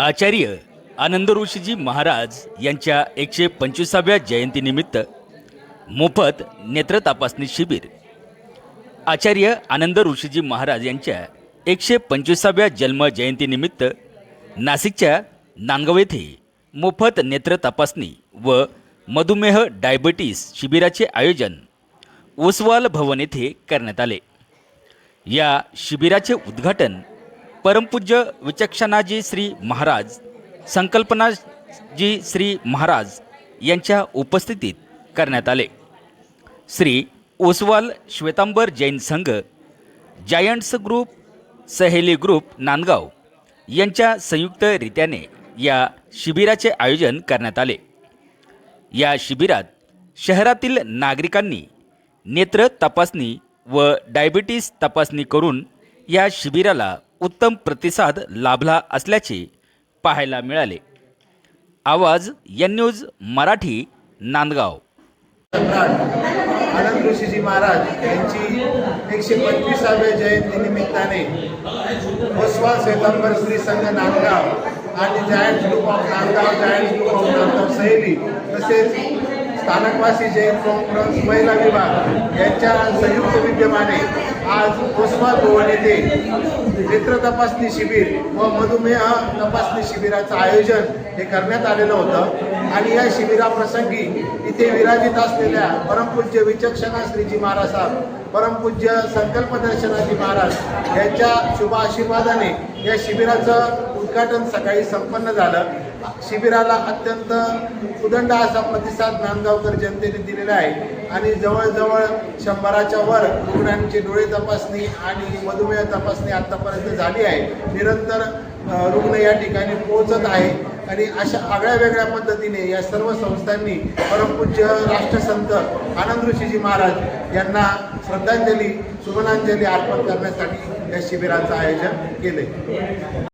आचार्य आनंद ऋषीजी महाराज यांच्या एकशे पंचवीसाव्या जयंतीनिमित्त मोफत नेत्र तपासणी शिबिर. आचार्य आनंद ऋषीजी महाराज यांच्या एकशे पंचवीसाव्या जन्म जयंतीनिमित्त नाशिकच्या नांदगाव येथे मोफत नेत्र तपासणी व मधुमेह डायबिटीस शिबिराचे आयोजन ओसवाल भवन येथे करण्यात आले. या शिबिराचे उद्घाटन परमपूज्य विचक्षणाजी श्री महाराज संकल्पनाजी श्री महाराज यांच्या उपस्थितीत करण्यात आले. Shri Oswal Shwetambar Jain Sangh Giants Group Saheli Group Nandgaon यांच्या संयुक्तरित्याने या शिबिराचे आयोजन करण्यात आले. या शिबिरात शहरातील नागरिकांनी नेत्र तपासणी व डायबिटीस तपासणी करून या शिबिराला उत्तम प्रतिसाद लाभला असल्याचे पाहायला मिळाले. Awaaz N News Marathi Nandgaon. आनंद ऋषीजी महाराज यांची एकशे पंचवीसाव्या जयंती निमित्ताने ओसवाल श्वेतांबर श्री संघ नांदगाव आणि Giant Group of Nandgaon Giant Group of Nandgaon Saheli तसेच स्थानकवासी जैन कॉन्फरन्स महिला विभाग यांच्या संयुक्त विद्यमाने आज ओसवाल भवन येथे नेत्र तपासणी शिबिर व मधुमेह तपासणी शिबिराचं आयोजन हे करण्यात आलेलं होतं. आणि या शिबिराप्रसंगी इथे विराजित असलेल्या परमपूज्य विचक्षणा श्रीजी महाराज साहेब परमपूज्य संकल्पदर्शनाजी महाराज यांच्या शुभ आशीर्वादाने या शिबिराचं उद्घाटन सकाळी संपन्न झालं. शिबिराला अत्यंत उदंड असा प्रतिसाद नांदगावकर जनतेने दिलेला आहे. आणि जवळजवळ शंभराच्या वर रुग्णांची डोळे तपासणी आणि मधुमेह तपासणी आतापर्यंत झाली आहे. निरंतर रुग्ण या ठिकाणी पोहोचत आहे. आणि अशा आगळ्या वेगळ्या पद्धतीने या सर्व संस्थांनी परमपूज्य राष्ट्रसंत आनंद ऋषीजी महाराज यांना श्रद्धांजली सुमनांजली अर्पण करण्यासाठी या शिबिराचं आयोजन केले